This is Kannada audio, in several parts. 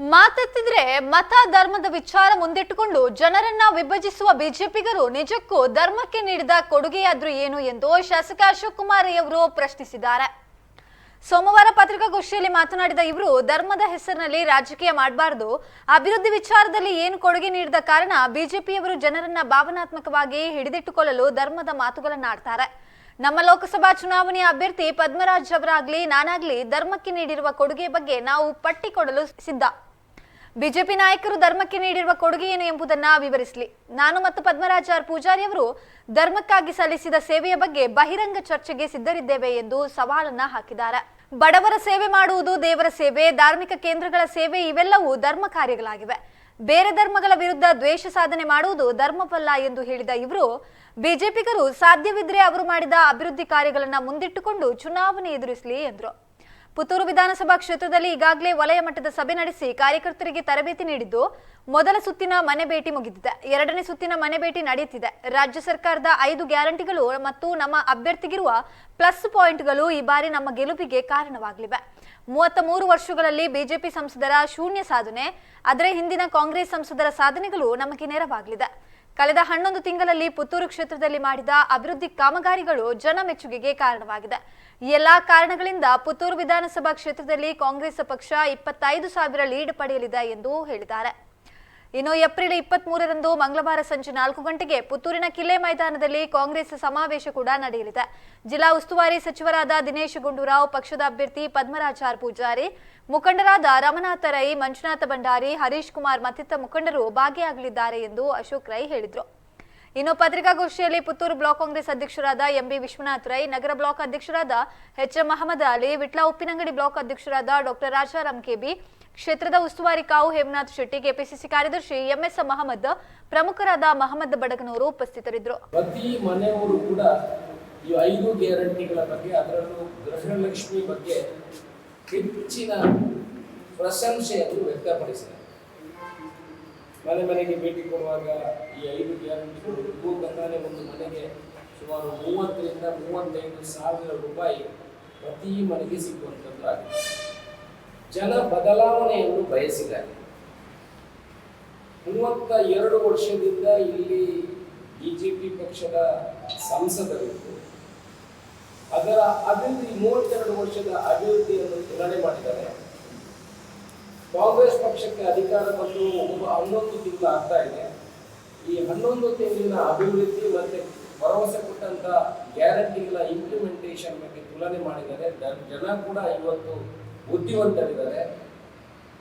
ಮಾತೆತ್ತಿದ್ರೆ ಮತ ಧರ್ಮದ ವಿಚಾರ ಮುಂದಿಟ್ಟುಕೊಂಡು ಜನರನ್ನ ವಿಭಜಿಸುವ ಬಿಜೆಪಿಗರು ನಿಜಕ್ಕೂ ಧರ್ಮಕ್ಕೆ ನೀಡಿದ ಕೊಡುಗೆಯಾದ್ರೂ ಏನು ಎಂದು ಶಾಸಕ ಅಶೋಕ್ ಕುಮಾರ್ ಅವರು ಪ್ರಶ್ನಿಸಿದ್ದಾರೆ. ಸೋಮವಾರ ಪತ್ರಿಕಾಗೋಷ್ಠಿಯಲ್ಲಿ ಮಾತನಾಡಿದ ಇವರು, ಧರ್ಮದ ಹೆಸರಿನಲ್ಲಿ ರಾಜಕೀಯ ಮಾಡಬಾರದು, ಅಭಿವೃದ್ಧಿ ವಿಚಾರದಲ್ಲಿ ಏನು ಕೊಡುಗೆ ನೀಡಿದ ಕಾರಣ ಬಿಜೆಪಿಯವರು ಜನರನ್ನ ಭಾವನಾತ್ಮಕವಾಗಿ ಹಿಡಿದಿಟ್ಟುಕೊಳ್ಳಲು ಧರ್ಮದ ಮಾತುಗಳನ್ನಾಡ್ತಾರೆ. ನಮ್ಮ ಲೋಕಸಭಾ ಚುನಾವಣೆಯ ಅಭ್ಯರ್ಥಿ ಪದ್ಮರಾಜ್ ಅವರಾಗ್ಲಿ, ನಾನಾಗ್ಲಿ ಧರ್ಮಕ್ಕೆ ನೀಡಿರುವ ಕೊಡುಗೆ ಬಗ್ಗೆ ನಾವು ಪಟ್ಟಿ ಕೊಡಲು ಸಿದ್ಧ. ಬಿಜೆಪಿ ನಾಯಕರು ಧರ್ಮಕ್ಕೆ ನೀಡಿರುವ ಕೊಡುಗೆ ಏನು ಎಂಬುದನ್ನ ವಿವರಿಸಲಿ. ನಾನು ಮತ್ತು ಪದ್ಮರಾಜ ಆರ್ ಪೂಜಾರಿ ಅವರು ಧರ್ಮಕ್ಕಾಗಿ ಸಲ್ಲಿಸಿದ ಸೇವೆಯ ಬಗ್ಗೆ ಬಹಿರಂಗ ಚರ್ಚೆಗೆ ಸಿದ್ಧರಿದ್ದೇವೆ ಎಂದು ಸವಾಲನ್ನ ಹಾಕಿದ್ದಾರೆ. ಬಡವರ ಸೇವೆ ಮಾಡುವುದು ದೇವರ ಸೇವೆ, ಧಾರ್ಮಿಕ ಕೇಂದ್ರಗಳ ಸೇವೆ ಇವೆಲ್ಲವೂ ಧರ್ಮ ಕಾರ್ಯಗಳಾಗಿವೆ. ಬೇರೆ ಧರ್ಮಗಳ ವಿರುದ್ಧ ದ್ವೇಷ ಸಾಧನೆ ಮಾಡುವುದು ಧರ್ಮವಲ್ಲ ಎಂದು ಹೇಳಿದ ಇವರು, ಬಿಜೆಪಿಗರು ಸಾಧ್ಯವಿದ್ರೆ ಅವರು ಮಾಡಿದ ಅಭಿವೃದ್ಧಿ ಕಾರ್ಯಗಳನ್ನು ಮುಂದಿಟ್ಟುಕೊಂಡು ಚುನಾವಣೆ ಎದುರಿಸಲಿ ಎಂದರು. ಪುತ್ತೂರು ವಿಧಾನಸಭಾ ಕ್ಷೇತ್ರದಲ್ಲಿ ಈಗಾಗಲೇ ವಲಯ ಮಟ್ಟದ ಸಭೆ ನಡೆಸಿ ಕಾರ್ಯಕರ್ತರಿಗೆ ತರಬೇತಿ ನೀಡಿದ್ದು ಮೊದಲ ಸುತ್ತಿನ ಮನೆ ಭೇಟಿ ಮುಗಿದಿದೆ. ಎರಡನೇ ಸುತ್ತಿನ ಮನೆ ಭೇಟಿ ನಡೆಯುತ್ತಿದೆ. ರಾಜ್ಯ ಸರ್ಕಾರದ ಐದು ಗ್ಯಾರಂಟಿಗಳು ಮತ್ತು ನಮ್ಮ ಅಭ್ಯರ್ಥಿಗಿರುವ ಪ್ಲಸ್ ಪಾಯಿಂಟ್ಗಳು ಈ ಬಾರಿ ನಮ್ಮ ಗೆಲುವಿಗೆ ಕಾರಣವಾಗಲಿವೆ. ಮೂವತ್ತ ಮೂರು ವರ್ಷಗಳಲ್ಲಿ ಬಿಜೆಪಿ ಸಂಸದರ ಶೂನ್ಯ ಸಾಧನೆ ಅದರ ಹಿಂದಿನ ಕಾಂಗ್ರೆಸ್ ಸಂಸದರ ಸಾಧನೆಗಳು ನಮಗೆ ನೆರವಾಗಲಿದೆ. ಕಳೆದ ಹನ್ನೊಂದು ತಿಂಗಳಲ್ಲಿ ಪುತ್ತೂರು ಕ್ಷೇತ್ರದಲ್ಲಿ ಮಾಡಿದ ಅಭಿವೃದ್ಧಿ ಕಾಮಗಾರಿಗಳು ಜನ ಮೆಚ್ಚುಗೆಗೆ ಕಾರಣವಾಗಿದೆ. ಎಲ್ಲಾ ಕಾರಣಗಳಿಂದ ಪುತ್ತೂರು ವಿಧಾನಸಭಾ ಕ್ಷೇತ್ರದಲ್ಲಿ ಕಾಂಗ್ರೆಸ್ ಪಕ್ಷ ಇಪ್ಪತ್ತೈದು ಸಾವಿರ ಲೀಡ್ ಪಡೆಯಲಿದೆ ಎಂದು ಹೇಳಿದ್ದಾರೆ. ಇನ್ನು ಏಪ್ರಿಲ್ ಇಪ್ಪತ್ತ್ ಮೂರರಂದು ಮಂಗಳವಾರ ಸಂಜೆ ನಾಲ್ಕು ಗಂಟೆಗೆ ಪುತ್ತೂರಿನ ಕಿಲ್ಲೆ ಮೈದಾನದಲ್ಲಿ ಕಾಂಗ್ರೆಸ್ ಸಮಾವೇಶ ಕೂಡ ನಡೆಯಲಿದೆ. ಜಿಲ್ಲಾ ಉಸ್ತುವಾರಿ ಸಚಿವರಾದ ದಿನೇಶ್ ಗುಂಡೂರಾವ್, ಪಕ್ಷದ ಅಭ್ಯರ್ಥಿ ಪದ್ಮರಾಜಾರ್ ಪೂಜಾರಿ, ಮುಖಂಡರಾದ ರಮನಾಥ ರೈ, ಮಂಜುನಾಥ ಭಂಡಾರಿ, ಹರೀಶ್ ಕುಮಾರ್ ಮತ್ತಿತರ ಮುಖಂಡರು ಭಾಗಿಯಾಗಲಿದ್ದಾರೆ ಎಂದು ಅಶೋಕ್ ರೈ ಹೇಳಿದರು. ಇನ್ನು ಪತ್ರಿಕಾಗೋಷ್ಠಿಯಲ್ಲಿ ಪುತ್ತೂರು ಬ್ಲಾಕ್ ಕಾಂಗ್ರೆಸ್ ಅಧ್ಯಕ್ಷರಾದ ಎಂಬಿ ವಿಶ್ವನಾಥ್ ರೈ, ನಗರ ಬ್ಲಾಕ್ ಅಧ್ಯಕ್ಷರಾದ H M Mohammed Ali, Vitla Uppinangady block ಅಧ್ಯಕ್ಷರಾದ ಡಾಕ್ಟರ್ ರಾಜಾರಾಮ್ ಕೆಬಿ, ಕ್ಷೇತ್ರದ ಉಸ್ತುವಾರಿ ಕಾವು ಹೇಮನಾಥ್ ಶೆಟ್ಟಿ, ಕೆಪಿಸಿಸಿ ಕಾರ್ಯದರ್ಶಿ ಎಂಎಸ್ ಮಹಮ್ಮದ್ ಪ್ರಮುಖರಾದ ಮಹಮ್ಮದ್ ಬಡಗನವರು ಉಪಸ್ಥಿತರಿದ್ದರು. ಪ್ರತಿ ಮನೆಯವರು ಕೂಡ ಈ ಐದು ಗ್ಯಾರಂಟಿಗಳ ಬಗ್ಗೆ, ಅದರಲ್ಲೂ ಗೃಹಲಕ್ಷ್ಮಿ ಬಗ್ಗೆ ಹೆಚ್ಚಿನ ಪ್ರಶಂಸೆಯನ್ನು ವ್ಯಕ್ತಪಡಿಸಿದ್ದಾರೆ ಮನೆ ಮನೆಗೆ ಭೇಟಿ ಕೊಡುವಾಗ ಈ ಐದು ಇರ್ಬೋದಂತಾನೆ ಒಂದು ಮನೆಗೆ ಸುಮಾರು ಮೂವತ್ತರಿಂದ ಮೂವತ್ತೈದು ಸಾವಿರ ರೂಪಾಯಿ ಪ್ರತಿ ಮನೆಗೆ ಸಿಗುವಂಥದ್ದು ಆಗಿದೆ. ಜನ ಬದಲಾವಣೆಯನ್ನು ಬಯಸಿದ್ದಾರೆ. ಮೂವತ್ತ ಎರಡು ವರ್ಷದಿಂದ ಇಲ್ಲಿ ಬಿಜೆಪಿ ಪಕ್ಷದ ಸಂಸದರಿದ್ದು, ಅದರ ಅಭಿವೃದ್ಧಿ ಮೂವತ್ತೆರಡು ವರ್ಷದ ಅಭಿವೃದ್ಧಿಯನ್ನು ತುಲನೆ ಮಾಡಿದ್ದಾರೆ. ಕಾಂಗ್ರೆಸ್ ಪಕ್ಷಕ್ಕೆ ಅಧಿಕಾರ ಬಂದು ಹನ್ನೊಂದು ತಿಂಗಳು ಆಗ್ತಾ ಇದೆ. ಈ ಹನ್ನೊಂದು ತಿಂಗಳಿನ ಅಭಿವೃದ್ಧಿ ಮತ್ತೆ ಭರವಸೆ ಕೊಟ್ಟಂತ ಗ್ಯಾರಂಟಿಗಳ ಇಂಪ್ಲಿಮೆಂಟೇಷನ್ ಬಗ್ಗೆ ತುಲನೆ ಮಾಡಿದ್ದಾರೆ ದ- ಜನ ಕೂಡ ಇವತ್ತು ಬುದ್ಧಿವಂತರಿದ್ದಾರೆ.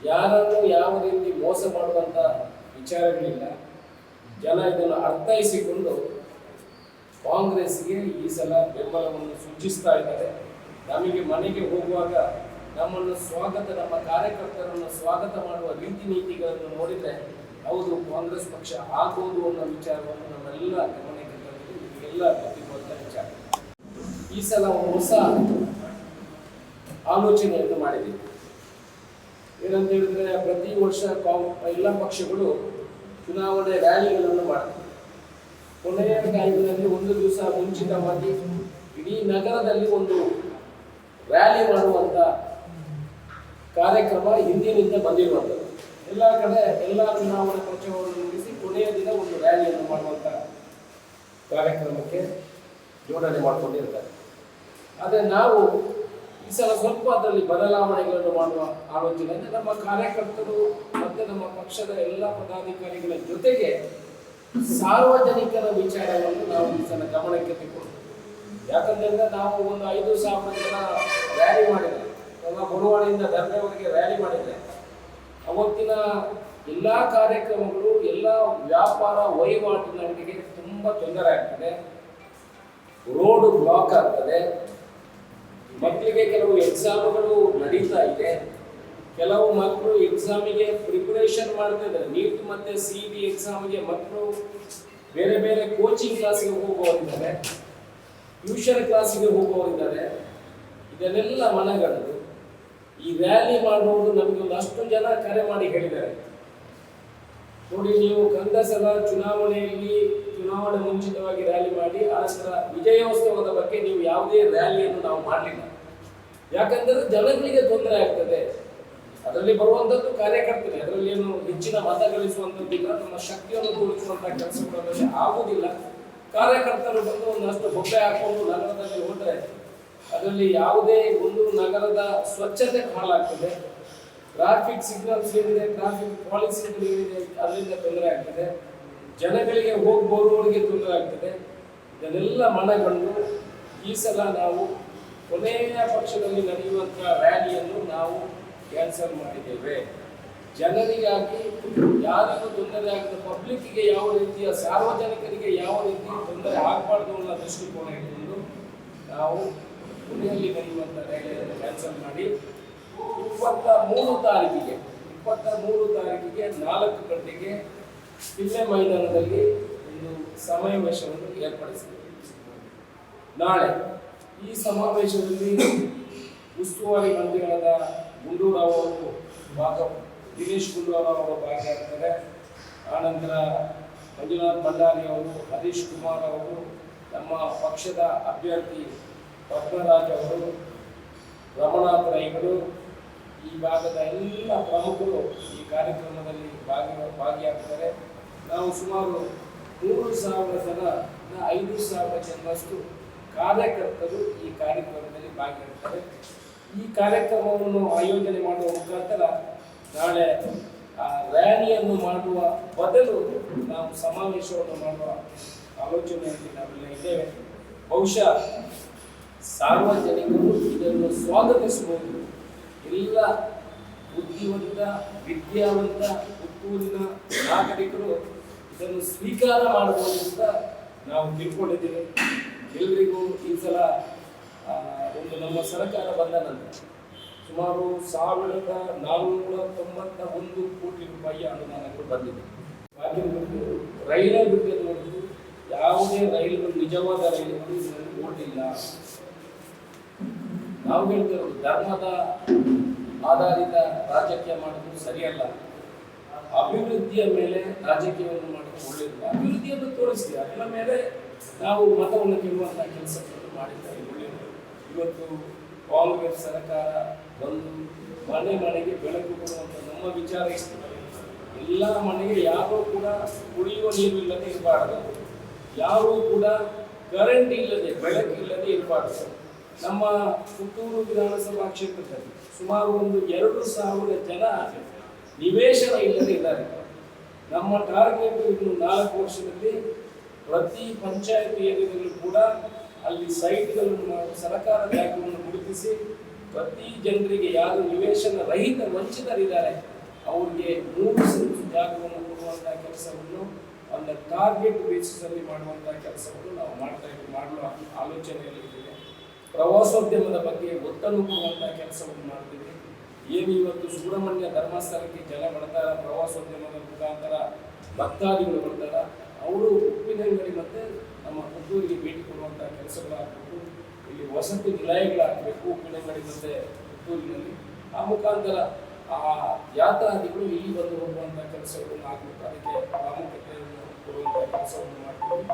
ಯಾರನ್ನು ಯಾವ ರೀತಿ ಮೋಸ ಮಾಡುವಂತ ವಿಚಾರಗಳಿಲ್ಲ. ಜನ ಇದನ್ನು ಅರ್ಥೈಸಿಕೊಂಡು ಕಾಂಗ್ರೆಸ್ಗೆ ಈ ಸಲ ಬೆಂಬಲವನ್ನು ಸೂಚಿಸ್ತಾ ಇದ್ದಾರೆ. ನಮಗೆ ಮನೆಗೆ ಹೋಗುವಾಗ ನಮ್ಮನ್ನು ಸ್ವಾಗತ, ನಮ್ಮ ಕಾರ್ಯಕರ್ತರನ್ನು ಸ್ವಾಗತ ಮಾಡುವ ರೀತಿ ನೀತಿಗಳನ್ನು ನೋಡಿದರೆ ಹೌದು, ಕಾಂಗ್ರೆಸ್ ಪಕ್ಷ ಆಗೋದು ಅನ್ನೋ ವಿಚಾರವನ್ನು ನಮ್ಮೆಲ್ಲ ಗಮನಕ್ಕೆ ಎಲ್ಲ ಗೊತ್ತಿರುವಂಥ ವಿಚಾರ. ಈ ಸಲ ಹೊಸ ಆಲೋಚನೆಯನ್ನು ಮಾಡಿದ್ದೀವಿ. ಏನಂತ ಹೇಳಿದ್ರೆ ಪ್ರತಿ ವರ್ಷ ಕಾಂಗ್ ಎಲ್ಲ ಪಕ್ಷಗಳು ಚುನಾವಣೆ ರ್ಯಾಲಿಗಳನ್ನು ಮಾಡ್ತವೆ ಕೊನೆಯ ಟೈಮ್ನಲ್ಲಿ ಒಂದು ದಿವಸ ಮುಂಚಿತವಾಗಿ ಇಡೀ ನಗರದಲ್ಲಿ ಒಂದು ರ್ಯಾಲಿ ಮಾಡುವಂತ ಕಾರ್ಯಕ್ರಮ ಹಿಂದಿನಿಂದ ಬಂದಿರುವಂಥದ್ದು. ಎಲ್ಲ ಕಡೆ ಎಲ್ಲ ಚುನಾವಣಾ ಪ್ರಚಾರವನ್ನು ಮುಗಿಸಿ ಕೊನೆಯ ದಿನ ಒಂದು ರ್ಯಾಲಿಯನ್ನು ಮಾಡುವಂತ ಕಾರ್ಯಕ್ರಮಕ್ಕೆ ಜೋಡಣೆ ಮಾಡಿಕೊಂಡಿರ್ತಾರೆ. ಆದರೆ ನಾವು ಈ ಸಲ ಸ್ವಲ್ಪ ಅದರಲ್ಲಿ ಬದಲಾವಣೆಗಳನ್ನು ಮಾಡುವ ಆಲೋಚನೆ ಅಂದರೆ ನಮ್ಮ ಕಾರ್ಯಕರ್ತರು ಮತ್ತೆ ನಮ್ಮ ಪಕ್ಷದ ಎಲ್ಲ ಪದಾಧಿಕಾರಿಗಳ ಜೊತೆಗೆ ಸಾರ್ವಜನಿಕರ ವಿಚಾರವನ್ನು ನಾವು ಈ ಸಲ ಗಮನಕ್ಕೆ ತೆಗೆದುಕೊಂಡು ಯಾಕಂದ್ರೆ ನಾವು ಒಂದು ಐದು ಸಾವಿರ ಜನ ರ್ಯಾಲಿ ಮಾಡಿದ್ರೆ ನಮ್ಮ ಬರುವಾಡಿಯಿಂದ ಧರ್ಮವರೆಗೆ ರ್ಯಾಲಿ ಮಾಡಿದ್ರೆ ಅವತ್ತಿನ ಎಲ್ಲ ಕಾರ್ಯಕ್ರಮಗಳು, ಎಲ್ಲ ವ್ಯಾಪಾರ ವಹಿವಾಟಿನವರಿಗೆ ತುಂಬಾ ತೊಂದರೆ ಆಗ್ತದೆ. ರೋಡ್ ಬ್ಲಾಕ್ ಆಗ್ತದೆ. ಮಕ್ಕಳಿಗೆ ಕೆಲವು ಎಕ್ಸಾಮ್ಗಳು ನಡೀತಾ ಇದೆ. ಕೆಲವು ಮಕ್ಕಳು ಎಕ್ಸಾಮಿಗೆ ಪ್ರಿಪರೇಷನ್ ಮಾಡ್ತಾ ಇದ್ದಾರೆ. ನೀಟ್ ಮತ್ತೆ ಸಿ ಬಿ ಎಕ್ಸಾಮ್ಗೆ ಮಕ್ಕಳು ಬೇರೆ ಬೇರೆ ಕೋಚಿಂಗ್ ಕ್ಲಾಸಿಗೆ ಹೋಗುವವರಿದ್ದಾರೆ ಟ್ಯೂಷನ್ ಕ್ಲಾಸಿಗೆ ಹೋಗುವವರಿದ್ದಾರೆ ಇದನ್ನೆಲ್ಲ ಮನಗಂಡು ಈ ರ್ಯಾಲಿ ಮಾಡುವುದು ನಮಗೆ ಒಂದು ಅಷ್ಟು ಜನ ಕರೆ ಮಾಡಿ ಹೇಳಿದ್ದಾರೆ. ನೋಡಿ, ನೀವು ಕಳೆದ ಚುನಾವಣೆಯಲ್ಲಿ ಚುನಾವಣೆ ಮುಂಚಿತವಾಗಿ ರ್ಯಾಲಿ ಮಾಡಿ, ಆ ಸಲ ವಿಜಯೋತ್ಸವದ ಬಗ್ಗೆ ನೀವು ಯಾವುದೇ ರ್ಯಾಲಿಯನ್ನು ನಾವು ಮಾಡಲಿಲ್ಲ. ಯಾಕಂದ್ರೆ ಜನಗಳಿಗೆ ತೊಂದರೆ ಆಗ್ತದೆ. ಅದರಲ್ಲಿ ಬರುವಂತದ್ದು ಕಾರ್ಯಕರ್ತರೇ, ಅದರಲ್ಲಿ ಏನು ಹೆಚ್ಚಿನ ಮತ ಗಳಿಸುವಂತದ್ದಿಲ್ಲ ನಮ್ಮ ಶಕ್ತಿಯನ್ನು ತೋರಿಸುವಂತಹ ಕೆಲಸಗಳು ಅದರಲ್ಲಿ ಆಗುವುದಿಲ್ಲ. ಕಾರ್ಯಕರ್ತರು ಬಂದು ಒಂದಷ್ಟು ಬೊಬ್ಬೆ ಹಾಕೊಂಡು ನಗರದಲ್ಲಿ ಹೋದ್ರೆ ಅದರಲ್ಲಿ ಯಾವುದೇ ಒಂದು ನಗರದ ಸ್ವಚ್ಛತೆ ಹಾಳಾಗ್ತದೆ ಟ್ರಾಫಿಕ್ ಸಿಗ್ನಲ್ಸ್ ಏನಿದೆ ಟ್ರಾಫಿಕ್ ಪಾಲಿಸಿಗಳು ಏನಿದೆ, ಅದರಿಂದ ತೊಂದರೆ ಆಗ್ತದೆ. ಜನಗಳಿಗೆ ಹೋಗಿ ತೊಂದರೆ ಆಗ್ತದೆ. ಇದನ್ನೆಲ್ಲ ಮನಗಂಡು ಈ ಸಲ ನಾವು ಕೊನೆಯ ಪಕ್ಷದಲ್ಲಿ ನಡೆಯುವಂತಹ ರ್ಯಾಲಿಯನ್ನು ನಾವು ಕ್ಯಾನ್ಸಲ್ ಮಾಡಿದ್ದೇವೆ. ಜನರಿಗಾಗಿ ಯಾರಿಗೂ ತೊಂದರೆ ಆಗದ ಪಬ್ಲಿಕ್ಗೆ ಯಾವ ರೀತಿಯ ಸಾರ್ವಜನಿಕರಿಗೆ ಯಾವ ರೀತಿ ತೊಂದರೆ ಆಗಬಾರ್ದು ಅನ್ನೋ ದೃಷ್ಟಿಕೋನ ಇಟ್ಕೊಂಡು ನಾವು ಪುಣೆಯಲ್ಲಿ ನಡೆಯುವಂಥ ರ್ಯಾಲಿಯನ್ನು ಕ್ಯಾನ್ಸಲ್ ಮಾಡಿ ಇಪ್ಪತ್ತ ಮೂರು ತಾರೀಕಿಗೆ ಇಪ್ಪತ್ತ ಮೂರು ತಾರೀಕಿಗೆ ನಾಲ್ಕು ಗಂಟೆಗೆ ಪಿಲ್ಲೆ ಮೈದಾನದಲ್ಲಿ ಒಂದು ಸಮಾವೇಶವನ್ನು ಏರ್ಪಡಿಸಿದೆ. ನಾಳೆ ಈ ಸಮಾವೇಶದಲ್ಲಿ ಉಸ್ತುವಾರಿ ಮಂತ್ರಿಗಳಾದ ಗುಂಡೂರಾವ್ ಅವರು ಭಾಗ, ದಿನೇಶ್ ಗುಂಡೂರಾವ್ ಅವರು ಭಾಗಿಯಾಗ್ತಾರೆ. ಆನಂತರ ಮಂಜುನಾಥ್ ಭಂಡಾರಿ ಅವರು, ಹರೀಶ್ ಕುಮಾರ್ ಅವರು, ನಮ್ಮ ಪಕ್ಷದ ಅಭ್ಯರ್ಥಿ ಪದ್ಮರಾಜ್ ಅವರು ರಮಣಾಥ ರೈಗಳು, ಈ ಭಾಗದ ಎಲ್ಲ ಪ್ರಮುಖರು ಈ ಕಾರ್ಯಕ್ರಮದಲ್ಲಿ ಭಾಗಿ ಭಾಗಿಯಾಗ್ತಾರೆ ನಾವು ಸುಮಾರು ಮೂರು ಸಾವಿರ ಜನ ಐದು ಸಾವಿರ ಜನರಷ್ಟು ಕಾರ್ಯಕರ್ತರು ಈ ಕಾರ್ಯಕ್ರಮದಲ್ಲಿ ಭಾಗಿಯಾಗ್ತಾರೆ ಈ ಕಾರ್ಯಕ್ರಮವನ್ನು ಆಯೋಜನೆ ಮಾಡುವ ಮುಖಾಂತರ ನಾಳೆ ಆ ರ್ಯಾಲಿಯನ್ನು ಮಾಡುವ ಬದಲು ನಾವು ಸಮಾವೇಶವನ್ನು ಮಾಡುವ ಆಲೋಚನೆಯಲ್ಲಿ ನಾವೆಲ್ಲ ಇದ್ದೇವೆ. ಬಹುಶಃ ಸಾರ್ವಜನಿಕರು ಇದನ್ನು ಸ್ವಾಗತಿಸಬಹುದು ಎಲ್ಲ ಬುದ್ಧಿವಂತ, ವಿದ್ಯಾವಂತ ಹುಟ್ಟೂರಿನ ನಾಗರಿಕರು ಇದನ್ನು ಸ್ವೀಕಾರ ಮಾಡಬಹುದು ಅಂತ ನಾವು ತಿಳ್ಕೊಂಡಿದ್ದೇವೆ. ಎಲ್ರಿಗೂ ಈ ಸಲ ಒಂದು ನಮ್ಮ ಸರ್ಕಾರ ಬಂದ ನಂತರ ಸುಮಾರು ಸಾವಿರದ ನಾನ್ನೂರ ತೊಂಬತ್ತ ಒಂದು ಕೋಟಿ ರೂಪಾಯಿ ಅನುದಾನಗಳು ಬಂದಿದೆ. ಬಾಕಿ ಬಿಟ್ಟು ರೈಲೇ ಬಿಟ್ಟು ನೋಡಿದ್ದು ಯಾವುದೇ ರೈಲುಗಳು ನಿಜವಾದ ರೈಲುಗಳು ಓಡಿಲ್ಲ ನಾವು ಹೇಳ್ತೇವೆ ಧರ್ಮದ ಆಧಾರಿತ ರಾಜಕೀಯ ಮಾಡೋದು ಸರಿಯಲ್ಲ. ಅಭಿವೃದ್ಧಿಯ ಮೇಲೆ ರಾಜಕೀಯವನ್ನು ಮಾಡೋದು ಒಳ್ಳೆಯದು ಅಭಿವೃದ್ಧಿಯನ್ನು ತೋರಿಸಿ ಅದರ ಮೇಲೆ ನಾವು ಮತವನ್ನು ಕೇಳುವಂತಹ ಕೆಲಸಗಳನ್ನು ಮಾಡಿದ್ದಾರೆ ಒಳ್ಳೆಯದು ಇವತ್ತು ಕಾಂಗ್ರೆಸ್ ಸರ್ಕಾರ ಬಂದು ಮನೆ ಮನೆಗೆ ಬೆಳಕು ಕೊಡುವಂಥ ನಮ್ಮ ವಿಚಾರ ಇಷ್ಟು. ಎಲ್ಲ ಮನೆಗೆ ಯಾರೂ ಕೂಡ ಕುಡಿಯುವ ನೀರು ಇಲ್ಲದೆ ಇರಬಾರದು. ಯಾರೂ ಕೂಡ ಕರೆಂಟ್ ಇಲ್ಲದೆ ಬೆಳಕಿಲ್ಲದೆ ಇರಬಾರದು. ನಮ್ಮ ಪುತ್ತೂರು ವಿಧಾನಸಭಾ ಕ್ಷೇತ್ರದಲ್ಲಿ ಸುಮಾರು ಒಂದು ಎರಡು ಸಾವಿರ ಜನ ನಿವೇಶನ ಇಲ್ಲದೆ ಇದ್ದಾರೆ. ನಮ್ಮ ಟಾರ್ಗೆಟ್ ಇನ್ನು ನಾಲ್ಕು ವರ್ಷದಲ್ಲಿ ಪ್ರತಿ ಪಂಚಾಯತ್ ಏರಿಯಾದಲ್ಲೂ ಕೂಡ ಅಲ್ಲಿ ಸೈಟ್ಗಳನ್ನು ನಾವು ಸರ್ಕಾರ ಜಾಗವನ್ನು ಗುರುತಿಸಿ ಪ್ರತಿ ಜನರಿಗೆ ಯಾರು ನಿವೇಶನ ರಹಿತ ವಂಚಿತರಿದ್ದಾರೆ, ಅವರಿಗೆ ಮೂರು ಸೆಂಟ್ ಜಾಗವನ್ನು ಕೊಡುವಂತಹ ಕೆಲಸವನ್ನು ಒಂದು ಟಾರ್ಗೆಟ್ ಬೇಸಿಸಲ್ಲಿ ಮಾಡುವಂತಹ ಕೆಲಸವನ್ನು ನಾವು ಮಾಡ್ತಾ ಇದ್ದೀವಿ. ಮಾಡುವ ಆಲೋಚನೆಯಲ್ಲಿ ಪ್ರವಾಸೋದ್ಯಮದ ಬಗ್ಗೆ ಒತ್ತನ್ನು ಕೊಡುವಂತಹ ಕೆಲಸವನ್ನು ಮಾಡ್ತೀವಿ ಏನು ಇವತ್ತು ಸುಬ್ರಹ್ಮಣ್ಯ ಧರ್ಮಸ್ಥಳಕ್ಕೆ ಜನ ಬರ್ತಾರ, ಪ್ರವಾಸೋದ್ಯಮದ ಮುಖಾಂತರ ಭಕ್ತಾದಿಗಳು ಬರ್ತಾರ, ಅವರು ಉಪ್ಪಿನಂಗಡಿ ಮತ್ತೆ ನಮ್ಮ ಪುತ್ತೂರಿಗೆ ಭೇಟಿ ಕೊಡುವಂತಹ ಕೆಲಸಗಳಾಗಬೇಕು, ಇಲ್ಲಿ ವಸತಿ ನಿಲಯಗಳಾಗಬೇಕು ಉಪ್ಪಿನಂಗಡಿ ಮತ್ತೆ ಪುತ್ತೂರಿನಲ್ಲಿ. ಆ ಮುಖಾಂತರ ಆ ಯಾತ್ರಾದಿಗಳು ಇಲ್ಲಿ ಬಂದು ಹೋಗುವಂತಹ ಕೆಲಸಗಳನ್ನು ಆಗಬೇಕು. ಅದಕ್ಕೆ ಪ್ರಾಮುಖ್ಯತೆಯನ್ನು ಕೊಡುವಂತಹ ಕೆಲಸವನ್ನು ಮಾಡ್ತೀವಿ.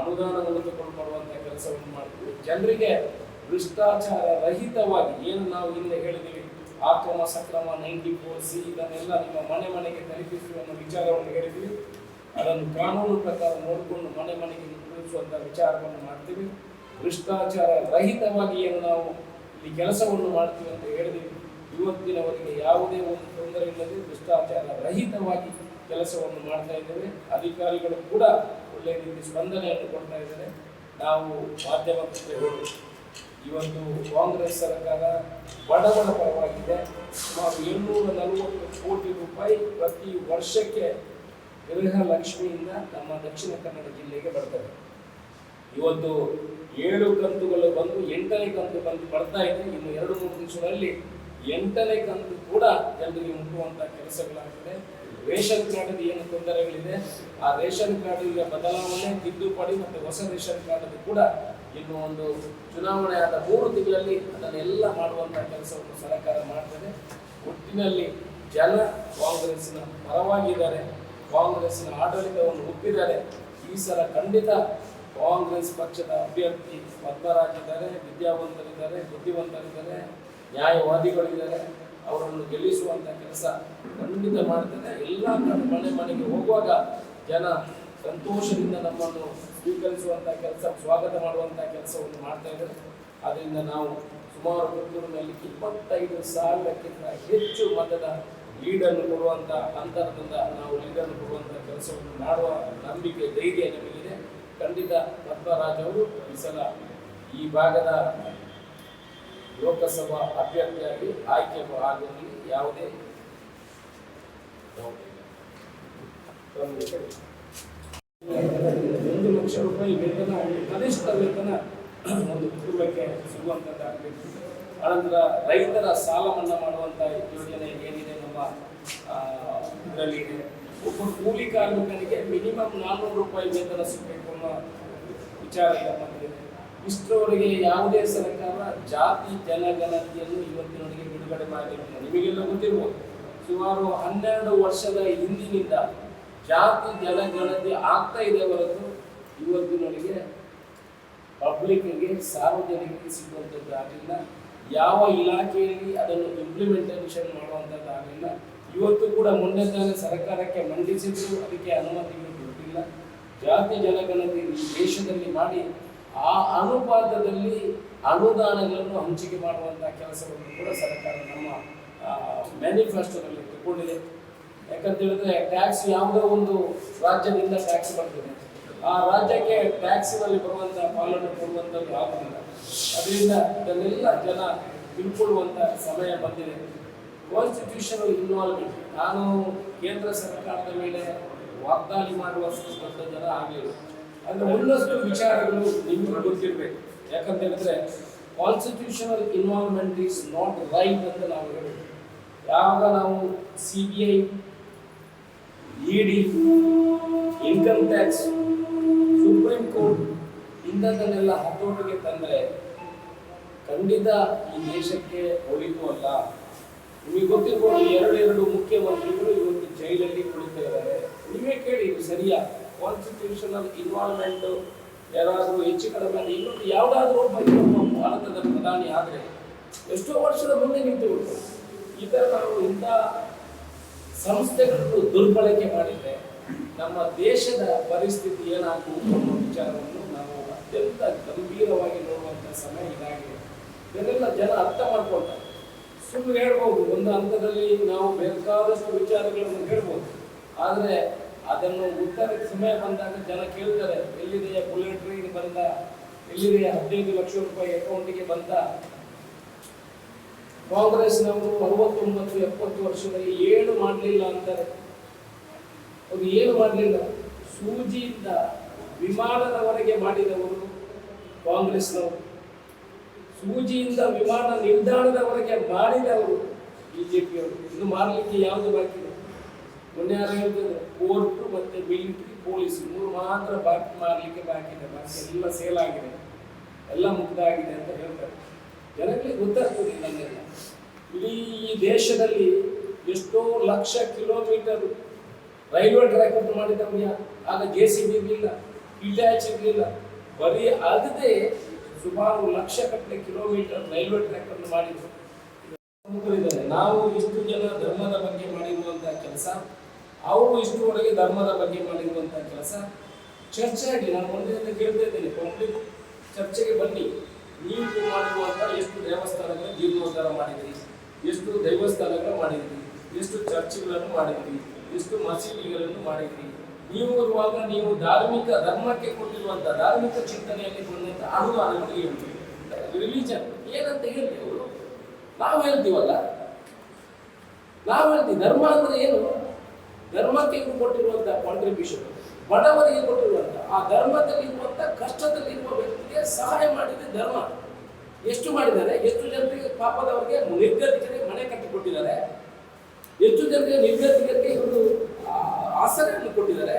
ಅನುದಾನವನ್ನು ತಗೊಂಡು ಮಾಡುವಂತಹ ಕೆಲಸವನ್ನು ಮಾಡ್ತೀವಿ. ಜನರಿಗೆ ಭ್ರಷ್ಟಾಚಾರ ರಹಿತವಾಗಿ ಏನು ನಾವು ಹಿಂದೆ ಹೇಳಿದ್ದೀವಿ? ಆಕ್ರಮ, ಸಕ್ರಮ, ನೈಂಟಿ ಫೋರ್ ಸಿ ಇದನ್ನೆಲ್ಲ ನಿಮ್ಮ ಮನೆ ಮನೆಗೆ ತಲುಪಿಸುವ ವಿಚಾರವನ್ನು ಹೇಳಿದ್ದೀವಿ. ಅದನ್ನು ಕಾನೂನು ಪ್ರಕಾರ ನೋಡಿಕೊಂಡು ಮನೆ ಮನೆಗೆ ತಲುಪಿಸುವಂತಹ ವಿಚಾರವನ್ನು ಮಾಡ್ತೀವಿ. ಭ್ರಷ್ಟಾಚಾರ ರಹಿತವಾಗಿ ಏನು ನಾವು ಇಲ್ಲಿ ಕೆಲಸವನ್ನು ಮಾಡ್ತೀವಿ ಅಂತ ಹೇಳಿದ್ದೀವಿ. ಇವತ್ತಿನವರೆಗೆ ಯಾವುದೇ ಒಂದು ತೊಂದರೆ ಇಲ್ಲದೆ ಭ್ರಷ್ಟಾಚಾರ ರಹಿತವಾಗಿ ಕೆಲಸವನ್ನು ಮಾಡ್ತಾ ಇದ್ದೇವೆ. ಅಧಿಕಾರಿಗಳು ಕೂಡ ಒಳ್ಳೆಯ ರೀತಿ ಸ್ಪಂದನೆಯನ್ನು ಕೊಡ್ತಾ ಇದ್ದಾರೆ. ನಾವು ಮಾಧ್ಯಮ ಪತ್ರಿಕೆಗಳು ಇವತ್ತು ಕಾಂಗ್ರೆಸ್ ಸರ್ಕಾರ ಬಡವರ ಪರವಾಗಿದೆ. ಸುಮಾರು ಏಳ್ನೂರ ನಲವತ್ತು ಕೋಟಿ ರೂಪಾಯಿ ಪ್ರತಿ ವರ್ಷಕ್ಕೆ ಗೃಹ ಲಕ್ಷ್ಮಿಯಿಂದ ನಮ್ಮ ದಕ್ಷಿಣ ಕನ್ನಡ ಜಿಲ್ಲೆಗೆ ಬರ್ತದೆ. ಇವತ್ತು ಏಳು ಕಂತುಗಳು ಬಂದು ಎಂಟನೇ ಕಂತು ಬಂದು ಬರ್ತಾ ಇದೆ. ಇನ್ನು ಎರಡು ಮೂರು ದಿವಸಗಳಲ್ಲಿ ಎಂಟನೇ ಕಂತು ಕೂಡ ಜನರಿಗೆ ಮುಟ್ಟುವಂಥ ಕೆಲಸಗಳಾಗ್ತದೆ. ರೇಷನ್ ಕಾರ್ಡ್ ಏನು ತೊಂದರೆಗಳಿದೆ? ಆ ರೇಷನ್ ಕಾರ್ಡ್ ಈಗ ಬದಲಾವಣೆ ತಿದ್ದುಪಡಿ ಮತ್ತು ಹೊಸ ರೇಷನ್ ಕಾರ್ಡ್ ಕೂಡ ಇನ್ನು ಒಂದು ಚುನಾವಣೆ ಆದ ಮೂರು ತಿಂಗಳಲ್ಲಿ ಅದನ್ನೆಲ್ಲ ಮಾಡುವಂಥ ಕೆಲಸವನ್ನು ಸರ್ಕಾರ ಮಾಡ್ತದೆ. ಒಟ್ಟಿನಲ್ಲಿ ಜನ ಕಾಂಗ್ರೆಸ್ನ ಪರವಾಗಿದ್ದಾರೆ. ಕಾಂಗ್ರೆಸ್ನ ಆಡಳಿತವನ್ನು ಒಪ್ಪಿದ್ದಾರೆ. ಈ ಸಲ ಖಂಡಿತ ಕಾಂಗ್ರೆಸ್ ಪಕ್ಷದ ಅಭ್ಯರ್ಥಿ ಪದ್ಮರಾಜಿದ್ದಾರೆ, ವಿದ್ಯಾವಂತರಿದ್ದಾರೆ, ಬುದ್ಧಿವಂತರಿದ್ದಾರೆ, ನ್ಯಾಯವಾದಿಗಳಿದ್ದಾರೆ. ಅವರನ್ನು ಗೆಲ್ಲಿಸುವಂತ ಕೆಲಸ ಖಂಡಿತ ಮಾಡ್ತಾರೆ ಎಲ್ಲ ಮನೆ ಮನೆಗೆ ಹೋಗುವಾಗ ಜನ ಸಂತೋಷದಿಂದ ನಮ್ಮನ್ನು ಸ್ವೀಕರಿಸುವಂಥ ಕೆಲಸ, ಸ್ವಾಗತ ಮಾಡುವಂತ ಕೆಲಸವನ್ನು ಮಾಡ್ತಾ ಇದ್ದಾರೆ. ಅದರಿಂದ ನಾವು ಸುಮಾರು ಪುತ್ತೂರಿನಲ್ಲಿ ಇಪ್ಪತ್ತೈದು ಸಾವಿರಕ್ಕಿಂತ ಹೆಚ್ಚು ಮತದ ಲೀಡನ್ನು ಕೊಡುವಂತ ಅಂತರದಿಂದ ನಾವು ಲೀಡನ್ನು ಕೊಡುವಂತ ಕೆಲಸವನ್ನು ಮಾಡುವ ನಂಬಿಕೆ, ಧೈರ್ಯ ನಮಗಿದೆ. ಖಂಡಿತ ಪದ್ಮರಾಜ್ ಅವರು ಈ ಸಲ ಈ ಭಾಗದ ಲೋಕಸಭಾ ಅಭ್ಯರ್ಥಿಯಾಗಿ ಆಯ್ಕೆ ಆಗಲಿ, ಯಾವುದೇ ಒಂದು ಲಕ್ಷ ರೂಪಾಯಿ ವೇತನ, ಕನಿಷ್ಠ ವೇತನ ಒಂದು ಕುಟುಂಬಕ್ಕೆ ಸಿಗುವಂಥದ್ದಾಗಬೇಕು ಅನಂತರ ರೈತರ ಸಾಲ ಮನ್ನಾ ಮಾಡುವಂಥ ಯೋಜನೆ ಏನಿದೆ ನಮ್ಮ ಇದರಲ್ಲಿ ಇದೆ. ಒಬ್ಬ ಕೂಲಿ ಕಾರ್ಮಿಕನಿಗೆ ಮಿನಿಮಮ್ ನಾನ್ನೂರು ರೂಪಾಯಿ ವೇತನ ಸಿಗಬೇಕು ಅನ್ನೋ ವಿಚಾರ ಇಲ್ಲ ಬಂದಿದೆ. ಇಷ್ಟರವರೆಗೆ ಯಾವುದೇ ಸರ್ಕಾರ ಜಾತಿ ಜನಗಣತಿಯನ್ನು ಇವತ್ತಿನವರೆಗೆ ಬಿಡುಗಡೆ ಮಾಡಬೇಕು ನಿಮಗೆಲ್ಲ ಗೊತ್ತಿರ್ಬೋದು. ಸುಮಾರು ಹನ್ನೆರಡು ವರ್ಷದ ಹಿಂದಿನಿಂದ ಜಾತಿ ಜನಗಣತಿ ಆಗ್ತಾ ಇದೆ ಹೊರತು ಪಬ್ಲಿಕ್ ಪಬ್ಲಿಕ್ಗೆ ಸಾರ್ವಜನಿಕರಿಗೆ ಸಿಗುವಂಥದ್ದು ಆಗಲಿಲ್ಲ. ಯಾವ ಇಲಾಖೆಯಲ್ಲಿ ಅದನ್ನು ಇಂಪ್ಲಿಮೆಂಟೇಷನ್ ಮಾಡುವಂಥದ್ದು ಆಗಲಿಲ್ಲ. ಇವತ್ತು ಕೂಡ ಮೊನ್ನೆ ತಾನೇ ಸರ್ಕಾರಕ್ಕೆ ಮಂಡಿಸಿದ್ರು, ಅದಕ್ಕೆ ಅನುಮತಿಗಳು ಕೊಟ್ಟಿಲ್ಲ. ಜಾತಿ ಜನಗಣತಿ ಈ ದೇಶದಲ್ಲಿ ಮಾಡಿ, ಆ ಅನುಪಾತದಲ್ಲಿ ಅನುದಾನಗಳನ್ನು ಹಂಚಿಕೆ ಮಾಡುವಂಥ ಕೆಲಸವನ್ನು ಕೂಡ ಸರ್ಕಾರ ನಮ್ಮ ಮ್ಯಾನಿಫೆಸ್ಟೋದಲ್ಲಿ ತಗೊಂಡಿದೆ ಯಾಕಂತ ಹೇಳಿದ್ರೆ ಟ್ಯಾಕ್ಸ್ ಯಾವುದೋ ಒಂದು ರಾಜ್ಯದಿಂದ ಟ್ಯಾಕ್ಸ್ ಬರ್ತದೆ ಆ ರಾಜ್ಯಕ್ಕೆ ಟ್ಯಾಕ್ಸಿನಲ್ಲಿ ಬರುವಂತ ಪಾಲನೆ ಕೊಡುವಂಥದ್ದು ಆಗುದಿಲ್ಲ ಅದರಿಂದ ಇದನ್ನೆಲ್ಲ ಜನ ತಿಳ್ಕೊಳ್ಳುವಂತ ಸಮಯ ಬಂದಿದೆ. ಕಾನ್ಸ್ಟಿಟ್ಯೂಷನಲ್ ಇನ್ವಾಲ್ವ್ಮೆಂಟ್ ನಾನು ಕೇಂದ್ರ ಸರ್ಕಾರದ ಮೇಲೆ ವಾಗ್ದಾಳಿ ಮಾಡುವ ದೊಡ್ಡ ಜನ ಆಗಲಿಲ್ಲ. ಅಂದ್ರೆ ಒಂದಷ್ಟು ವಿಚಾರಗಳು ನಿಮ್ಗೆ ಗೊತ್ತಿರಬೇಕು. ಯಾಕಂತ ಹೇಳಿದ್ರೆ constitutional involvement is not right ಅಂತ ನಾವು ಹೇಳಬೇಕು. ಯಾವಾಗ ನಾವು C B I ED income tax supreme court ಇಂಥದ್ದನ್ನೆಲ್ಲ ಹತೋಟಿಗೆ ತಂದರೆ ಖಂಡಿತ ಈ ದೇಶಕ್ಕೆ ಒಳಿತು ಅಲ್ಲ. ನಿಮಗೆ ಗೊತ್ತಿರ್ಬೋದು, ಎರಡು ಎರಡು ಮುಖ್ಯಮಂತ್ರಿಗಳು ಇವತ್ತು ಜೈಲಲ್ಲಿ ಕುಳಿತಾ ಇದ್ದಾರೆ ನೀವೇ ಕೇಳಿ, ಇದು ಸರಿಯಾ? ಕಾನ್ಸ್ಟಿಟ್ಯೂಷನಲ್ ಇನ್ವಾಲ್ವ್ಮೆಂಟ್ ಯಾರಾದರೂ ಹೆಚ್ಚು ಕಡಿಮೆ ಇನ್ನೊಂದು ಯಾವುದಾದ್ರೂ ಒಬ್ಬ ಭಾರತದ ಪ್ರಧಾನಿ ಆದರೆ, ಎಷ್ಟೋ ವರ್ಷದ ಮುಂದೆ ನಿಂತು ಈ ಥರ ನಾವು ಇಂಥ ಸಂಸ್ಥೆಗಳನ್ನು ದುರ್ಬಳಕೆ ಮಾಡಿದ್ರೆ ನಮ್ಮ ದೇಶದ ಪರಿಸ್ಥಿತಿ ಏನಾಗುವುದು ಅನ್ನೋ ವಿಚಾರವನ್ನು ನಾವು ಅತ್ಯಂತ ಗಂಭೀರವಾಗಿ ನೋಡುವಂಥ ಸಮಯ ಇದಾಗಿದೆ. ಇದನ್ನೆಲ್ಲ ಜನ ಅರ್ಥ ಮಾಡ್ಕೊಳ್ತಾರೆ. ಸುಮ್ಮನೆ ಹೇಳ್ಬೋದು, ಒಂದು ಹಂತದಲ್ಲಿ ನಾವು ಬೇಕಾದಷ್ಟು ವಿಚಾರಗಳನ್ನು ಹೇಳ್ಬೋದು. ಆದರೆ ಅದನ್ನು ಉತ್ತರಕ್ಕೆ ಸಮಯ ಬಂದಾಗ ಜನ ಕೇಳ್ತಾರೆ, ಎಲ್ಲಿದೆಯ ಬುಲೆಟ್ ಟ್ರೈನ್ ಬಂದ, ಎಲ್ಲಿದೆಯ ಹದಿನೈದು ಲಕ್ಷ ರೂಪಾಯಿ ಅಕೌಂಟಿಗೆ ಬಂದ ಕಾಂಗ್ರೆಸ್ನವರು ಅರವತ್ತೊಂಬತ್ತು, ಎಪ್ಪತ್ತು ವರ್ಷದಲ್ಲಿ ಏನು ಮಾಡಲಿಲ್ಲ ಅಂತಾರೆ. ಅವರು ಏನು ಮಾಡಲಿಲ್ಲ? ಸೂಜಿಯಿಂದ ವಿಮಾನದವರೆಗೆ ಮಾಡಿದವರು ಕಾಂಗ್ರೆಸ್ನವರು. ಸೂಜಿಯಿಂದ ವಿಮಾನ ನಿಲ್ದಾಣದವರೆಗೆ ಮಾಡಿದವರು ಪಿಯವರು ಇನ್ನು ಮಾಡಲಿಕ್ಕೆ ಯಾವುದು ಬಾಕಿ ಇದೆ? ಮೊನ್ನೆ ಯಾರು ಹೇಳ್ತಿದ್ರು ಕೋರ್ಟ್ ಮತ್ತೆ ಮಿಲಿಟರಿ, ಪೊಲೀಸ್ ಮೂರು ಮಾತ್ರ ಬಾಕಿ ಮಾಡಲಿಕ್ಕೆ ಬಾಕಿ ಇದೆ. ಎಲ್ಲ ಸೇಲ್ ಆಗಿದೆ. ಎಲ್ಲ ಮುಗ್ದಾಗಿದೆ ಅಂತ ಹೇಳ್ತಾರೆ. ಜನಗಳಿಗೆ ಗೊತ್ತಾಗ್ತದೆ ಇಡೀ ದೇಶದಲ್ಲಿ ಎಷ್ಟೋ ಲಕ್ಷ ಕಿಲೋಮೀಟರ್ ರೈಲ್ವೆ ಟ್ರ್ಯಾಕ್ ಉಂಟು ಮಾಡಿದ ಯಾರು ಆಗ ಜೆ ಸಿ ಬಿ ಇರಲಿಲ್ಲ ಇಟ್ಯಾಚ್ ಇರಲಿಲ್ಲ. ಬರೀ ಆಗದೆ ಸುಮಾರು ಲಕ್ಷ ಗಟ್ಟಲೆ ಕಿಲೋಮೀಟರ್ ರೈಲ್ವೆ ಟ್ರ್ಯಾಕ್ ಅನ್ನು ಮಾಡಿದ್ರು. ನಾವು ಇಷ್ಟು ಜನ ಧರ್ಮದ ಬಗ್ಗೆ ಮಾಡಿರುವಂತಹ ಕೆಲಸ, ಅವರು ಇಷ್ಟುವರೆಗೆ ಧರ್ಮದ ಬಗ್ಗೆ ಮಾಡಿರುವಂತಹ ಕೆಲಸ. ಚರ್ಚೆ ಆಗಿ ನಾನು ಒಂದೇ ಕೇಳ್ತಾ ಇದ್ದೇನೆ ಪಬ್ಲಿಕ್ ಚರ್ಚೆಗೆ ಬನ್ನಿ. ನೀವು ಮಾಡಿರುವಂತ ಎಷ್ಟು ದೇವಸ್ಥಾನಗಳನ್ನು ಜೀರ್ಣೋದ್ಧಾರ ಮಾಡಿದ್ರಿ? ಎಷ್ಟು ದೇವಸ್ಥಾನಗಳು ಮಾಡಿದ್ರಿ? ಎಷ್ಟು ಚರ್ಚ್ಗಳನ್ನು ಮಾಡಿದ್ರಿ? ಎಷ್ಟು ಮಸೀದಿಗಳನ್ನು ಮಾಡಿದ್ರಿ? ನೀವು ಇರುವಾಗ ನೀವು ಧಾರ್ಮಿಕ ಧರ್ಮಕ್ಕೆ ಕೊಟ್ಟಿರುವಂತಹ ಧಾರ್ಮಿಕ ಚಿಂತನೆಯಲ್ಲಿ ಬಂದಂತ ಅನುದಾನಗಳು ಹೇಳ್ತೀವಿ ರಿಲಿಜನ್ ಏನಂತ ಹೇಳ್ತೀವಿ ಅವರು? ನಾವು ಹೇಳ್ತೀವಲ್ಲ? ನಾವು ಹೇಳ್ತೀವಿ ಧರ್ಮ ಅಂದ್ರೆ ಏನು? ಧರ್ಮಕ್ಕೆ ಕೊಟ್ಟಿರುವಂತಹ ಕೊಟ್ಟಿರುವಂತ ಕಾಂಟ್ರಿಬ್ಯೂಷನ್ ಬಡವರಿಗೆ ಕೊಟ್ಟಿರುವಂತಹ ಆ ಧರ್ಮದಲ್ಲಿ ಕಷ್ಟದಲ್ಲಿ ಕಷ್ಟದಲ್ಲಿರುವ ವ್ಯಕ್ತಿಗೆ ಸಹಾಯ ಮಾಡಿದ್ರೆ ಧರ್ಮ. ಎಷ್ಟು ಮಾಡಿದ್ದಾರೆ? ಎಷ್ಟು ಜನರಿಗೆ ಪಾಪದವರಿಗೆ ನಿರ್ಗತಿಕರಿಗೆ ಮನೆ ಕಟ್ಟಿಕೊಟ್ಟಿದ್ದಾರೆ? ಎಷ್ಟು ಜನರಿಗೆ ನಿರ್ಗತಿಕರಿಗೆ ಇವರು ಆಸರೆಯನ್ನು ಕೊಟ್ಟಿದ್ದಾರೆ?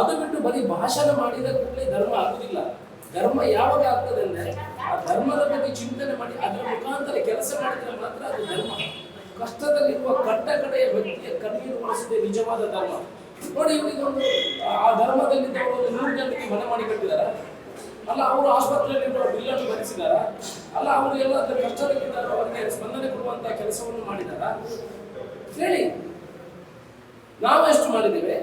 ಅದು ಬಿಟ್ಟು ಬರೀ ಭಾಷಣ ಮಾಡಿದ ಕೂಡಲೇ ಧರ್ಮ ಆಗುದಿಲ್ಲ ಧರ್ಮ ಯಾವಾಗ ಆಗ್ತದೆ ಅಂದ್ರೆ, ಆ ಧರ್ಮದ ಬಗ್ಗೆ ಚಿಂತನೆ ಮಾಡಿ ಅದರ ಮುಖಾಂತರ ಕೆಲಸ ಮಾಡಿದರೆ ಮಾತ್ರ ಅದು ಧರ್ಮ. ಕಷ್ಟದಲ್ಲಿರುವ ಕಟ್ಟ ಕಡೆಯ ವ್ಯಕ್ತಿಯ ಕಣ್ಣೀರು ನಿಜವಾದ ಧರ್ಮ. ನೋಡಿ ಇವರಿಗೆ ಆ ಧರ್ಮದಲ್ಲಿ ಒಂದು ನೂರು ಜನರಿಗೆ ಮನೆ ಮಾಡಿ ಕಟ್ಟಿದಾರ? ಅಲ್ಲ, ಅವರು ಆಸ್ಪತ್ರೆಯಲ್ಲಿ ಬಿಲ್ಲನ್ನು ಭರಿಸಿದಾರ? ಅಲ್ಲ, ಅವರು ಎಲ್ಲಾದ್ರೂ ಕಷ್ಟದಲ್ಲಿದ್ದಾರೆ, ಅವರಿಗೆ ಸ್ಪಂದನೆ ಕೊಡುವಂತ ಕೆಲಸವನ್ನು ಮಾಡಿದಾರ? ಹೇಳಿ. ನಾವೆಷ್ಟು ಮಾಡಿದ್ದೇವೆ?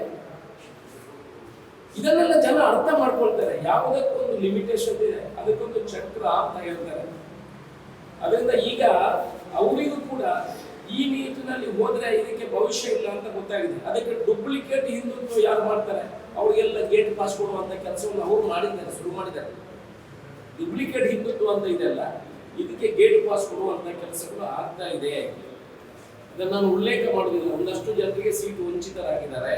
ಇದನ್ನೆಲ್ಲ ಜನ ಅರ್ಥ ಮಾಡ್ಕೊಳ್ತಾರೆ. ಯಾವುದಕ್ಕೊಂದು ಲಿಮಿಟೇಷನ್ ಇದೆ, ಅದಕ್ಕೊಂದು ಚಕ್ರ ಅಂತ ಹೇಳ್ತಾರೆ. ಅದರಿಂದ ಈಗ ಅವರಿಗೂ ಕೂಡ ಈ ನಿಟ್ಟಿನಲ್ಲಿ ಹೋದ್ರೆ ಇದಕ್ಕೆ ಭವಿಷ್ಯ ಇಲ್ಲ ಅಂತ ಗೊತ್ತಾಗಿದೆ. ಅದಕ್ಕೆ ಡೂಪ್ಲಿಕೇಟ್ ಹಿಂದೂ ಯಾರು ಮಾಡ್ತಾರೆ? ಅವರಿಗೆಲ್ಲ ಗೇಟ್ ಪಾಸ್ ಕೊಡುವಂತ ಕೆಲಸವನ್ನು ಅವರು ಮಾಡಿದ್ದಾರೆ, ಶುರು ಮಾಡಿದ್ದಾರೆ. ಡುಪ್ಲಿಕೇಟ್ ಹಿಂದುತ್ವ ಅಂತ ಇದೆಯಲ್ಲ ಇದಕ್ಕೆ ಗೇಟ್ ಪಾಸ್ ಕೊಡುವಂತ ಕೆಲಸಗಳು ಆಗ್ತಾ ಇದೆ. ಇದನ್ನು ನಾನು ಉಲ್ಲೇಖ ಮಾಡುವುದಿಲ್ಲ ಒಂದಷ್ಟು ಜನರಿಗೆ ಸೀಟ್ ವಂಚಿತರಾಗಿದ್ದಾರೆ.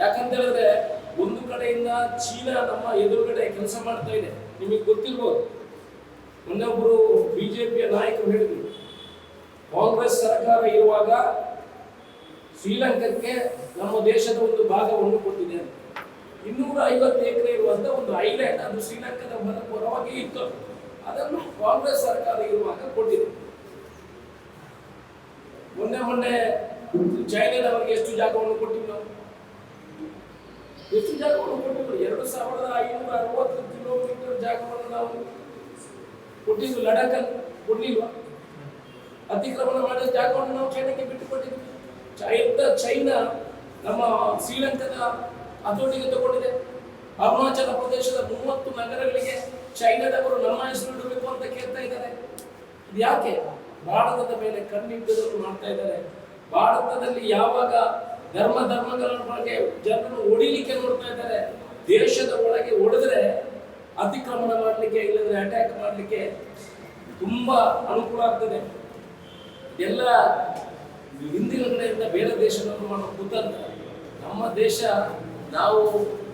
ಯಾಕಂತ ಹೇಳಿದ್ರೆ, ಒಂದು ಕಡೆಯಿಂದ ಚೀನಾ ನಮ್ಮ ಎದುರುಗಡೆ ಕೆಲಸ ಮಾಡ್ತಾ ಇದೆ. ನಿಮಗೆ ಗೊತ್ತಿರ್ಬೋದು. ಒಬ್ಬರು ಬಿಜೆಪಿಯ ನಾಯಕರು ಹೇಳಿದ್ರು, ಕಾಂಗ್ರೆಸ್ ಸರ್ಕಾರ ಇರುವಾಗ ಶ್ರೀಲಂಕಾಕ್ಕೆ ನಮ್ಮ ದೇಶದ ಒಂದು ಭಾಗವನ್ನು ಕೊಟ್ಟಿದೆ ಅಂತ. ಇನ್ನೂರ ಐವತ್ತು ಎಕರೆ ಇರುವಂತ ಒಂದು ಐಲ್ಯಾಂಡ್, ಅದು ಶ್ರೀಲಂಕಾದ ಮನ ಹೊರವಾಗಿ ಇತ್ತು. ಅದನ್ನು ಕಾಂಗ್ರೆಸ್ ಸರ್ಕಾರ ಇರುವಾಗ ಕೊಟ್ಟಿದೆ. ಮೊನ್ನೆ ಮೊನ್ನೆ ಚೈನಾದವರಿಗೆ ಎಷ್ಟು ಜಾಗವನ್ನು ಕೊಟ್ಟಿವಿ ಎಷ್ಟು ಜಾಗವನ್ನು ಕೊಟ್ಟಿದ್ರು? ಎರಡು ಸಾವಿರದ ಐನೂರ ಅರವತ್ತು ಕಿಲೋಮೀಟರ್ ಜಾಗವನ್ನು ನಾವು ಕೊಟ್ಟಿದ್ದು ಲಡಾಖ್ ಕೊಡ್ಲಿಲ್ವಾ? ಅತಿಕ್ರಮಣ ಮಾಡಿದ ಜಾಗವನ್ನು ನಾವು ಚೈನಾಕ್ಕೆ ಬಿಟ್ಟು ಕೊಟ್ಟಿದ್ವಿ ಚೈನ ಚೈನಾ ನಮ್ಮ ಶ್ರೀಲಂಕಾದ ಹತೋಟಿಗೆ ತಗೊಂಡಿದೆ. ಅರುಣಾಚಲ ಪ್ರದೇಶದ ಮೂವತ್ತು ನಗರಗಳಿಗೆ ಚೈನಾದವರು ನಮ್ಮ ಹೆಸರು ಇಡಬೇಕು ಅಂತ ಕೇಳ್ತಾ ಇದ್ದಾರೆ. ಇದು ಯಾಕೆ? ಭಾರತದ ಮೇಲೆ ಕಣ್ಣಿಟ್ಟದನ್ನು ಮಾಡ್ತಾ ಇದ್ದಾರೆ. ಭಾರತದಲ್ಲಿ ಯಾವಾಗ ಧರ್ಮ ಧರ್ಮಗಳ ಬಗ್ಗೆ ಜನರನ್ನು ಹೊಡಿಲಿಕ್ಕೆ ನೋಡ್ತಾ ಇದ್ದಾರೆ, ದೇಶದ ಒಳಗೆ ಹೊಡೆದ್ರೆ ಅತಿಕ್ರಮಣ ಮಾಡಲಿಕ್ಕೆ ಇಲ್ಲದ್ರೆ ಅಟ್ಯಾಕ್ ಮಾಡಲಿಕ್ಕೆ ತುಂಬಾ ಅನುಕೂಲ ಆಗ್ತದೆ. ಎಲ್ಲ ಹಿಂದಿನ ಕಡೆಯಿಂದ ಬೇರೆ ದೇಶದವರು ಮಾಡೋ ಕೂತಂತ ನಮ್ಮ ದೇಶ ನಾವು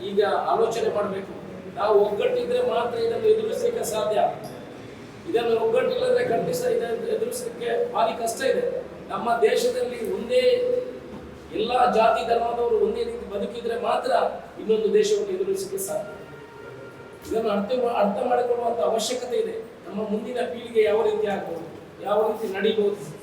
ಈಗ ಆಲೋಚನೆ ಮಾಡಬೇಕು. ನಾವು ಒಗ್ಗಟ್ಟಿದ್ರೆ ಮಾತ್ರ ಇದನ್ನು ಎದುರಿಸಲಿಕ್ಕೆ ಸಾಧ್ಯ. ಇದನ್ನು ಒಗ್ಗಟ್ಟಿಲ್ಲದ್ರೆ ಖಂಡಿತ ಇದನ್ನು ಎದುರಿಸಲಿಕ್ಕೆ ಭಾರಿ ಕಷ್ಟ ಇದೆ. ನಮ್ಮ ದೇಶದಲ್ಲಿ ಒಂದೇ ಎಲ್ಲ ಜಾತಿ ಧರ್ಮದವರು ಒಂದೇ ರೀತಿ ಬದುಕಿದ್ರೆ ಮಾತ್ರ ಇನ್ನೊಂದು ದೇಶವನ್ನು ಎದುರಿಸಲಿಕ್ಕೆ ಸಾಧ್ಯ. ಇದನ್ನು ಅರ್ಥ ಅರ್ಥ ಮಾಡಿಕೊಳ್ಳುವಂತ ಅವಶ್ಯಕತೆ ಇದೆ. ನಮ್ಮ ಮುಂದಿನ ಪೀಳಿಗೆ ಯಾವ ರೀತಿ ಆಗ್ಬೋದು? ಯಾವ ರೀತಿ ನಡಿಬಹುದು